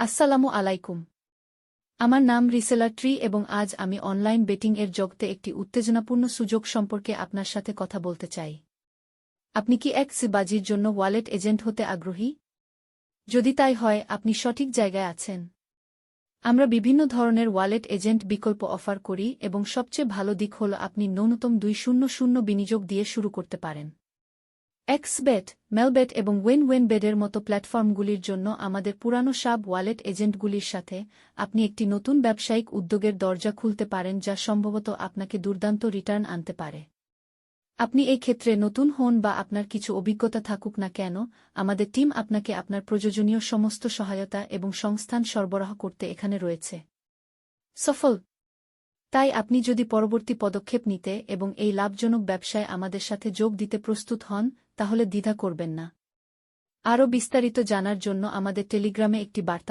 আসসালামু আলাইকুম। আমার নাম রিসেলা ট্রি এবং আজ আমি অনলাইন বেটিং এর জগতে একটি উত্তেজনাপূর্ণ সুযোগ সম্পর্কে আপনার সাথে কথা বলতে চাই। আপনি কি এক্স বাজির জন্য ওয়ালেট এজেন্ট হতে আগ্রহী? যদি তাই হয়, আপনি সঠিক জায়গায় আছেন। আমরা বিভিন্ন ধরনের ওয়ালেট এজেন্ট বিকল্প অফার করি এবং সবচেয়ে ভালো দিক হল আপনি ন্যূনতম দুই শূন্য শূন্য বিনিয়োগ দিয়ে শুরু করতে পারেন। এক্সবেট মেলবেট এবং ওয়েন ওয়েন বেডের মতো প্ল্যাটফর্মগুলির জন্য আমাদের পুরানো সাব ওয়ালেট এজেন্টগুলির সাথে আপনি একটি নতুন ব্যবসায়িক উদ্যোগের দরজা খুলতে পারেন যা সম্ভবত আপনাকে দুর্দান্ত রিটার্ন আনতে পারে। আপনি এই ক্ষেত্রে নতুন হন বা আপনার কিছু অভিজ্ঞতা থাকুক না কেন, আমাদের টিম আপনাকে আপনার প্রয়োজনীয় সমস্ত সহায়তা এবং সংস্থান সরবরাহ করতে এখানে রয়েছে। সফল। তাই আপনি যদি পরবর্তী পদক্ষেপ নিতে এবং এই লাভজনক ব্যবসায় আমাদের সাথে যোগ দিতে প্রস্তুত হন তাহলে দ্বিধা করবেন না। আরও বিস্তারিত জানার জন্য আমাদের টেলিগ্রামে একটি বার্তা